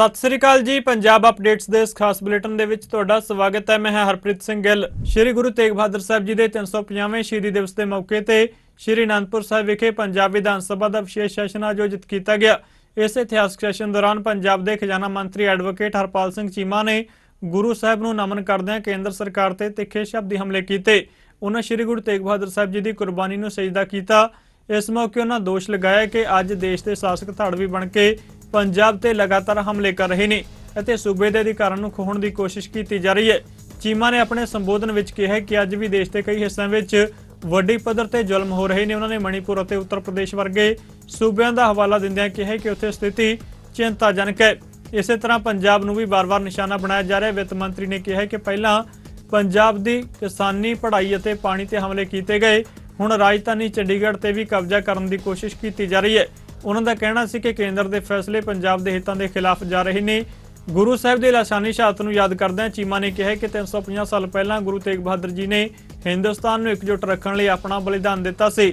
ਸਤਿ ਸ੍ਰੀ ਅਕਾਲ ਜੀ, ਪੰਜਾਬ ਅਪਡੇਟਸ ਦੇ ਇਸ ਖਾਸ ਬੁਲੇਟਿਨ ਦੇ ਵਿੱਚ ਤੁਹਾਡਾ ਸਵਾਗਤ ਹੈ। ਮੈਂ ਹਾਂ ਹਰਪ੍ਰੀਤ ਸਿੰਘ ਗਿੱਲ। ਸ੍ਰੀ ਗੁਰੂ ਤੇਗ ਬਹਾਦਰ ਸਾਹਿਬ ਜੀ ਦੇ 350ਵੇਂ ਸ਼ਹੀਦੀ ਦਿਵਸ ਦੇ ਮੌਕੇ ਤੇ ਸ੍ਰੀ ਅਨੰਦਪੁਰ ਸਾਹਿਬ ਵਿਖੇ ਪੰਜਾਬ ਵਿਧਾਨ ਸਭਾ ਦਾ ਵਿਸ਼ੇਸ਼ ਸੈਸ਼ਨ ਆਯੋਜਿਤ ਕੀਤਾ ਗਿਆ। ਇਸ ਇਤਿਹਾਸਕ ਸੈਸ਼ਨ ਦੌਰਾਨ ਪੰਜਾਬ ਦੇ ਖਜ਼ਾਨਾ ਮੰਤਰੀ ਐਡਵੋਕੇਟ ਹਰਪਾਲ ਸਿੰਘ ਚੀਮਾ ਨੇ ਗੁਰੂ ਸਾਹਿਬ ਨੂੰ ਨਮਨ ਕਰਦਿਆਂ ਕੇਂਦਰ ਸਰਕਾਰ ਤੇ ਤਿੱਖੇ ਸ਼ਬਦੀ ਹਮਲੇ ਕੀਤੇ। ਉਹਨਾਂ ਸ੍ਰੀ ਗੁਰੂ ਤੇਗ ਬਹਾਦਰ ਸਾਹਿਬ ਜੀ ਦੀ ਕੁਰਬਾਨੀ ਨੂੰ ਸਜਦਾ ਕੀਤਾ। ਇਸ ਮੌਕੇ ਉਹਨਾਂ ਦੋਸ਼ ਲਗਾਇਆ ਕਿ ਅੱਜ ਦੇਸ਼ ਦੇ ਸ਼ਾਸਕ ਧੜ ਵੀ ਬਣ ਕੇ ਪੰਜਾਬ ਤੇ ਲਗਾਤਾਰ ਹਮਲੇ ਕਰ ਰਹੇ ਨੇ ਅਤੇ ਸੂਬੇ ਦੇ ਅਧਿਕਾਰਾਂ ਨੂੰ ਖੋਹਣ ਦੀ ਕੋਸ਼ਿਸ਼ ਕੀਤੀ ਜਾ ਰਹੀ ਹੈ। ਚੀਮਾ ਨੇ ਆਪਣੇ ਸੰਬੋਧਨ ਵਿੱਚ ਕਿਹਾ ਕਿ ਅੱਜ ਵੀ ਦੇਸ਼ ਦੇ ਕਈ ਹਿੱਸਿਆਂ ਵਿੱਚ ਵੱਡੀ ਪੱਧਰ ਤੇ ਜ਼ੁਲਮ ਹੋ ਰਹੇ ਨੇ। ਉਹਨਾਂ ਨੇ ਮਣੀਪੁਰ ਅਤੇ ਉੱਤਰ ਪ੍ਰਦੇਸ਼ ਵਰਗੇ ਸੂਬਿਆਂ ਦਾ ਹਵਾਲਾ ਦਿੰਦਿਆਂ ਕਿਹਾ ਕਿ ਉੱਥੇ ਸਥਿਤੀ ਚਿੰਤਾਜਨਕ ਹੈ। ਇਸੇ ਤਰ੍ਹਾਂ ਪੰਜਾਬ ਨੂੰ ਵੀ ਵਾਰ-ਵਾਰ ਨਿਸ਼ਾਨਾ ਬਣਾਇਆ ਜਾ ਰਿਹਾ ਵਿੱਤ ਮੰਤਰੀ ਨੇ ਕਿਹਾ ਕਿ ਪਹਿਲਾਂ ਪੰਜਾਬ ਦੀ ਕਿਸਾਨੀ ਪੜ੍ਹਾਈ ਅਤੇ ਪਾਣੀ ਤੇ ਹਮਲੇ ਕੀਤੇ ਗਏ। ਹੁਣ ਰਾਜਧਾਨੀ ਚੰਡੀਗੜ੍ਹ ਤੇ ਵੀ ਕਬਜ਼ਾ ਕਰਨ ਦੀ ਕੋਸ਼ਿਸ਼ ਕੀਤੀ ਜਾ ਰਹੀ ਹੈ। ਉਹਨਾਂ ਦਾ ਕਹਿਣਾ ਸੀ ਕਿ ਕੇਂਦਰ ਦੇ ਫੈਸਲੇ ਪੰਜਾਬ ਦੇ ਹਿੱਤਾਂ ਦੇ ਖਿਲਾਫ ਜਾ ਰਹੇ ਨੇ। ਗੁਰੂ ਸਾਹਿਬ ਦੇ ਲਾਸ਼ਾਨੀ ਸ਼ਹਾਦਤ ਨੂੰ ਯਾਦ ਕਰਦਿਆਂ ਚੀਮਾ ਨੇ ਕਿਹਾ ਕਿ 350 ਸਾਲ ਪਹਿਲਾਂ ਗੁਰੂ ਤੇਗ ਬਹਾਦਰ ਜੀ ਨੇ ਹਿੰਦੁਸਤਾਨ ਨੂੰ ਇਕਜੁੱਟ ਰੱਖਣ ਲਈ ਆਪਣਾ ਬਲੀਦਾਨ ਦਿੱਤਾ ਸੀ।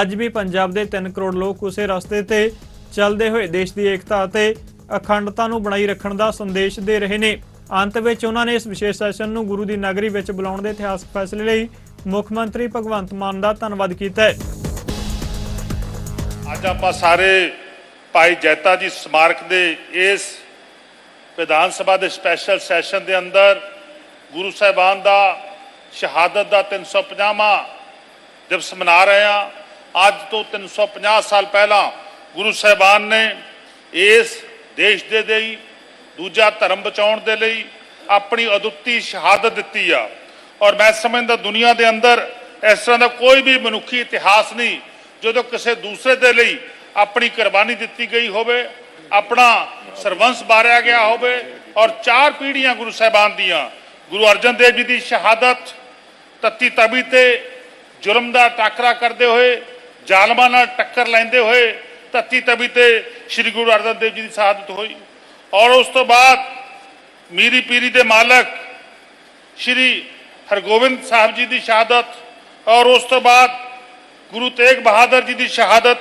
ਅੱਜ ਵੀ ਪੰਜਾਬ ਦੇ 3 ਕਰੋੜ ਲੋਕ ਉਸੇ ਰਸਤੇ ਤੇ ਚੱਲਦੇ ਹੋਏ ਦੇਸ਼ ਦੀ ਏਕਤਾ ਅਤੇ ਅਖੰਡਤਾ ਨੂੰ ਬਣਾਈ ਰੱਖਣ ਦਾ ਸੰਦੇਸ਼ ਦੇ ਰਹੇ ਨੇ। ਅੰਤ ਵਿੱਚ ਉਹਨਾਂ ਨੇ ਇਸ ਵਿਸ਼ੇਸ਼ ਸੈਸ਼ਨ ਨੂੰ ਗੁਰੂ ਦੀ ਨਗਰੀ ਵਿੱਚ ਬੁਲਾਉਣ ਦੇ ਇਤਿਹਾਸਕ ਫੈਸਲੇ ਲਈ ਮੁੱਖ ਮੰਤਰੀ ਭਗਵੰਤ ਮਾਨ ਦਾ ਧੰਨਵਾਦ ਕੀਤਾ ਹੈ। ਅੱਜ ਆਪਾਂ ਸਾਰੇ ਭਾਈ ਜੈਤਾ ਜੀ ਸਮਾਰਕ ਦੇ ਇਸ ਵਿਧਾਨ ਸਭਾ ਦੇ ਸਪੈਸ਼ਲ ਸੈਸ਼ਨ ਦੇ ਅੰਦਰ ਗੁਰੂ ਸਾਹਿਬਾਨ ਦਾ ਸ਼ਹਾਦਤ ਦਾ 350ਵਾਂ ਦਿਵਸ ਮਨਾ ਰਹੇ ਹਾਂ। ਅੱਜ ਤੋਂ 350 ਸਾਲ ਪਹਿਲਾਂ ਗੁਰੂ ਸਾਹਿਬਾਨ ਨੇ ਇਸ ਦੇਸ਼ ਦੇ ਲਈ, ਦੂਜਾ ਧਰਮ ਬਚਾਉਣ ਦੇ ਲਈ ਆਪਣੀ ਅਦੁੱਤੀ ਸ਼ਹਾਦਤ ਦਿੱਤੀ ਆ। ਔਰ ਮੈਂ ਸਮਝਦਾ ਦੁਨੀਆ ਦੇ ਅੰਦਰ ਇਸ ਤਰ੍ਹਾਂ ਦਾ ਕੋਈ ਵੀ ਮਨੁੱਖੀ ਇਤਿਹਾਸ ਨਹੀਂ ਜਦੋਂ ਕਿਸੇ ਦੂਸਰੇ ਦੇ ਲਈ ਆਪਣੀ ਕੁਰਬਾਨੀ ਦਿੱਤੀ ਗਈ ਹੋਵੇ, ਆਪਣਾ ਸਰਵੰਸ ਬਾਰਿਆ ਗਿਆ ਹੋਵੇ ਔਰ ਚਾਰ ਪੀੜ੍ਹੀਆਂ ਗੁਰੂ ਸਾਹਿਬਾਨ ਦੀਆਂ, ਗੁਰੂ ਅਰਜਨ ਦੇਵ ਜੀ ਦੀ ਸ਼ਹਾਦਤ, ਤੱਤੀ ਤਬੀ ਤੇ ਜ਼ੁਲਮ ਦਾ ਟਾਕਰਾ ਕਰਦੇ ਹੋਏ, ਜ਼ਾਲਮਾਂ ਨਾਲ ਟੱਕਰ ਲੈਂਦੇ ਹੋਏ ਤੱਤੀ ਤਬੀ ਤੇ ਸ੍ਰੀ ਗੁਰੂ ਅਰਜਨ ਦੇਵ ਜੀ ਦੀ ਸ਼ਹਾਦਤ ਹੋਈ। ਔਰ ਉਸ ਤੋਂ ਬਾਅਦ ਮੀਰੀ ਪੀਰੀ ਦੇ ਮਾਲਕ ਸ਼੍ਰੀ ਹਰਗੋਬਿੰਦ ਸਾਹਿਬ ਜੀ ਦੀ ਸ਼ਹਾਦਤ ਔਰ ਉਸ ਤੋਂ ਬਾਅਦ ਗੁਰੂ ਤੇਗ ਬਹਾਦਰ ਜੀ ਦੀ ਸ਼ਹਾਦਤ,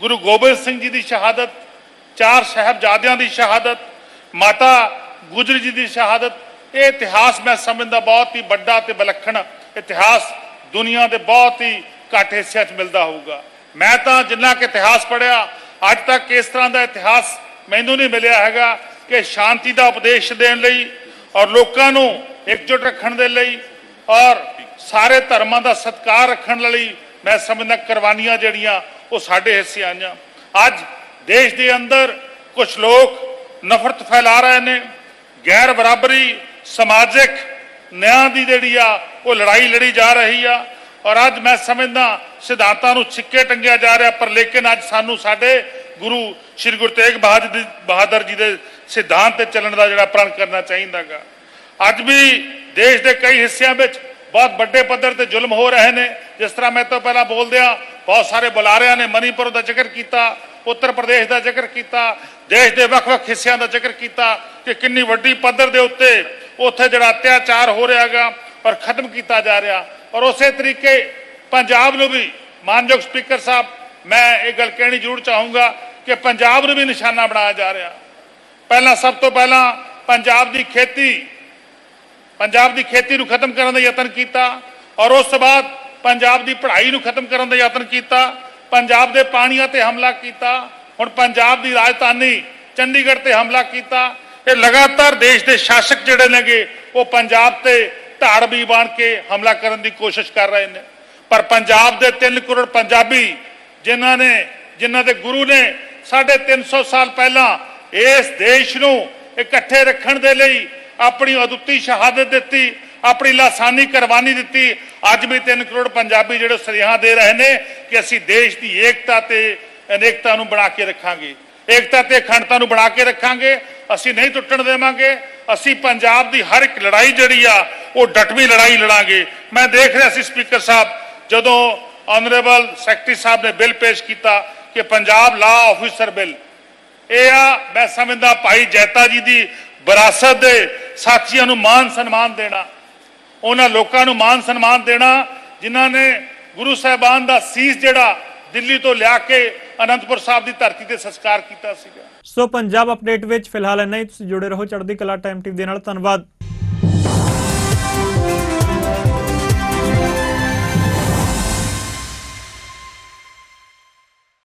ਗੁਰੂ ਗੋਬਿੰਦ ਸਿੰਘ ਜੀ ਦੀ ਸ਼ਹਾਦਤ, ਚਾਰ ਸਾਹਿਬਜ਼ਾਦਿਆਂ ਦੀ ਸ਼ਹਾਦਤ, ਮਾਤਾ ਗੁਜਰੀ ਜੀ ਦੀ ਸ਼ਹਾਦਤ, ਇਹ ਇਤਿਹਾਸ ਮੈਂ ਸਮਝਦਾ ਬਹੁਤ ਹੀ ਵੱਡਾ ਤੇ ਵਿਲੱਖਣ ਇਤਿਹਾਸ ਦੁਨੀਆ ਦੇ ਬਹੁਤ ਹੀ ਘੱਟ ਹਿੱਸਿਆਂ 'ਚ ਮਿਲਦਾ ਹੋਊਗਾ। ਮੈਂ ਤਾਂ ਜਿੰਨਾ ਕਿ ਇਤਿਹਾਸ ਪੜਿਆ ਅੱਜ ਤੱਕ ਇਸ ਤਰ੍ਹਾਂ ਦਾ ਇਤਿਹਾਸ ਮੈਨੂੰ ਨਹੀਂ ਮਿਲਿਆ ਹੈਗਾ ਕਿ ਸ਼ਾਂਤੀ ਦਾ ਉਪਦੇਸ਼ ਦੇਣ ਲਈ ਔਰ ਲੋਕਾਂ ਨੂੰ ਇਕਜੁੱਟ ਰੱਖਣ ਦੇ ਲਈ ਔਰ ਸਾਰੇ ਧਰਮਾਂ ਦਾ ਸਤਿਕਾਰ ਰੱਖਣ ਲਈ ਮੈਂ ਸਮਝਦਾ ਕੁਰਬਾਨੀਆਂ ਜਿਹੜੀਆਂ ਉਹ ਸਾਡੇ ਹਿੱਸੇ ਆਈਆਂ। ਅੱਜ ਦੇਸ਼ ਦੇ ਅੰਦਰ ਕੁਝ ਲੋਕ ਨਫ਼ਰਤ ਫੈਲਾ ਰਹੇ ਨੇ, ਗੈਰ ਬਰਾਬਰੀ, ਸਮਾਜਿਕ ਨਿਆਂ ਦੀ ਜਿਹੜੀ ਆ, ਉਹ ਲੜਾਈ ਲੜੀ ਜਾ ਰਹੀ ਆ। ਔਰ ਅੱਜ ਮੈਂ ਸਮਝਦਾ ਸਿਧਾਂਤਾਂ ਨੂੰ ਛਿੱਕੇ ਟੰਗਿਆ ਜਾ ਰਿਹਾ, ਪਰ ਲੇਕਿਨ ਅੱਜ ਸਾਨੂੰ ਸਾਡੇ ਗੁਰੂ ਸ੍ਰੀ ਗੁਰੂ ਤੇਗ ਬਹਾਦਰ ਜੀ- ਬਹਾਦਰ ਜੀ ਦੇ ਸਿਧਾਂਤ ਤੇ ਚੱਲਣ ਦਾ ਜਿਹੜਾ ਪ੍ਰਣ ਕਰਨਾ ਚਾਹੀਦਾਗਾ। ਅੱਜ ਵੀ ਦੇਸ਼ ਦੇ ਕਈ ਹਿੱਸਿਆਂ ਵਿੱਚ ਬਹੁਤ ਵੱਡੇ ਪੱਧਰ ਤੇ ਜ਼ੁਲਮ ਹੋ ਰਹੇ ਨੇ। ਜਿਸ ਤਰ੍ਹਾਂ ਮੈਂ ਤੋਂ ਪਹਿਲਾਂ ਬੋਲਦਿਆਂ ਬਹੁਤ ਸਾਰੇ ਬੁਲਾਰਿਆਂ ਨੇ ਮਨੀਪੁਰ ਦਾ ਜ਼ਿਕਰ ਕੀਤਾ, ਉੱਤਰ ਪ੍ਰਦੇਸ਼ ਦਾ ਜ਼ਿਕਰ ਕੀਤਾ, ਦੇਸ਼ ਦੇ ਵੱਖ-ਵੱਖ ਹਿੱਸਿਆਂ ਦਾ ਜ਼ਿਕਰ ਕੀਤਾ ਕਿ ਕਿੰਨੀ ਵੱਡੀ ਪੱਧਰ ਦੇ ਉੱਤੇ ਉੱਥੇ ਜਿਹੜਾ ਅਤਿਆਚਾਰ ਹੋ ਰਿਹਾਗਾ ਔਰ ਖਤਮ ਕੀਤਾ ਜਾ ਰਿਹਾ। ਔਰ ਉਸੇ ਤਰੀਕੇ ਪੰਜਾਬ ਨੂੰ ਵੀ ਮਾਨਯੋਗ ਸਪੀਕਰ ਸਾਹਿਬ, ਮੈਂ ਇਹ ਗੱਲ ਕਹਿਣੀ ਜ਼ਰੂਰ ਚਾਹੂੰਗਾ ਕਿ ਪੰਜਾਬ ਨੂੰ ਵੀ ਨਿਸ਼ਾਨਾ ਬਣਾਇਆ ਜਾ ਰਿਹਾ। ਪਹਿਲਾਂ ਸਭ ਤੋਂ ਪਹਿਲਾਂ ਪੰਜਾਬ ਦੀ ਖੇਤੀ, ਪੰਜਾਬ ਦੀ ਖੇਤੀ ਨੂੰ ਖਤਮ ਕਰਨ ਦਾ ਯਤਨ ਕੀਤਾ ਔਰ ਉਸ ਤੋਂ ਬਾਅਦ ਪੰਜਾਬ ਦੀ ਪੜ੍ਹਾਈ ਨੂੰ ਖਤਮ ਕਰਨ ਦਾ ਯਤਨ ਕੀਤਾ, ਪੰਜਾਬ ਦੇ ਪਾਣੀਆਂ ਤੇ ਹਮਲਾ ਕੀਤਾ, ਹੁਣ ਪੰਜਾਬ ਦੀ ਰਾਜਧਾਨੀ ਚੰਡੀਗੜ੍ਹ ਤੇ ਹਮਲਾ ਕੀਤਾ। ਇਹ ਲਗਾਤਾਰ ਦੇਸ਼ ਦੇ ਸ਼ਾਸਕ ਜਿਹੜੇ ਨੇਗੇ, ਉਹ ਪੰਜਾਬ ਤੇ ਧਾੜ ਵੀ ਬਣ ਕੇ ਹਮਲਾ ਕਰਨ ਦੀ ਕੋਸ਼ਿਸ਼ ਕਰ ਰਹੇ ਨੇ। ਪਰ ਪੰਜਾਬ ਦੇ 3 ਕਰੋੜ ਪੰਜਾਬੀ ਜਿਨ੍ਹਾਂ ਨੇ, ਜਿਨ੍ਹਾਂ ਦੇ ਗੁਰੂ ਨੇ ਸਾਢੇ 300 ਸਾਲ ਪਹਿਲਾਂ ਇਸ ਦੇਸ਼ ਨੂੰ ਇਕੱਠੇ ਰੱਖਣ ਦੇ ਲਈ ਆਪਣੀ ਅਦੁੱਤੀ ਸ਼ਹਾਦਤ ਦਿੱਤੀ ਆਪਣੀ ਲਾਸਾਨੀ ਕੁਰਬਾਨੀ ਦਿੱਤੀ। ਅੱਜ ਵੀ 3 ਕਰੋੜ ਪੰਜਾਬੀ ਜਿਹੜੇ ਸੁਨੇਹਾ ਦੇ ਰਹੇ ਨੇ ਕਿ ਅਸੀਂ ਦੇਸ਼ ਦੀ ਏਕਤਾ ਤੇ ਅਨੇਕਤਾ ਨੂੰ ਬਣਾ ਕੇ ਰੱਖਾਂਗੇ। ਏਕਤਾ ਤੇ ਅਖੰਡਤਾ ਨੂੰ ਬਣਾ ਕੇ ਰੱਖਾਂਗੇ। ਅਸੀਂ ਨਹੀਂ ਟੁੱਟਣ ਦੇਵਾਂਗੇ। ਅਸੀਂ ਪੰਜਾਬ ਦੀ ਹਰ ਇੱਕ ਲੜਾਈ ਜਿਹੜੀ ਆ, ਉਹ ਡਟਵੀਂ ਲੜਾਈ ਲੜਾਂਗੇ। ਮੈਂ ਦੇਖ ਰਿਹਾ ਸੀ ਸਪੀਕਰ ਸਾਹਿਬ, ਜਦੋਂ ਆਨਰੇਬਲ ਸੈਕਟਰੀ ਸਾਹਿਬ ਨੇ ਬਿੱਲ ਪੇਸ਼ ਕੀਤਾ ਕਿ ਪੰਜਾਬ ਲਾ ਆਫੀਸਰ ਬਿੱਲ, ਇਹ ਆ, ਮੈਂ ਸਮਝਦਾ ਭਾਈ ਜੈਤਾ ਜੀ ਦੀ ਵਿਰਾਸਤ ਦੇ ਸਾਥੀਆਂ ਨੂੰ ਮਾਨ ਸਨਮਾਨ ਦੇਣਾ। ਉਹਨਾਂ ਲੋਕਾਂ ਨੂੰ ਮਾਨ ਸਨਮਾਨ ਦੇਣਾ, ਜਿਨ੍ਹਾਂ ਨੇ ਗੁਰੂ ਸਾਹਿਬਾਨ ਦਾ ਸੀਸ ਜਿਹੜਾ ਦਿੱਲੀ ਤੋਂ ਲਿਆ ਕੇ ਅਨੰਦਪੁਰ ਸਾਹਿਬ ਦੀ ਧਰਤੀ ਤੇ ਸੰਸਕਾਰ ਕੀਤਾ ਸੀਗਾ। ਸੋ ਪੰਜਾਬ ਅਪਡੇਟ ਵਿੱਚ ਫਿਲਹਾਲ ਇੰਨਾ ਹੀ। ਤੁਸੀਂ ਜੁੜੇ ਰਹੋ ਚੜ੍ਹਦੀ ਕਲਾ ਟਾਈਮ ਟੀਵੀ ਦੇ ਨਾਲ। ਧੰਨਵਾਦ।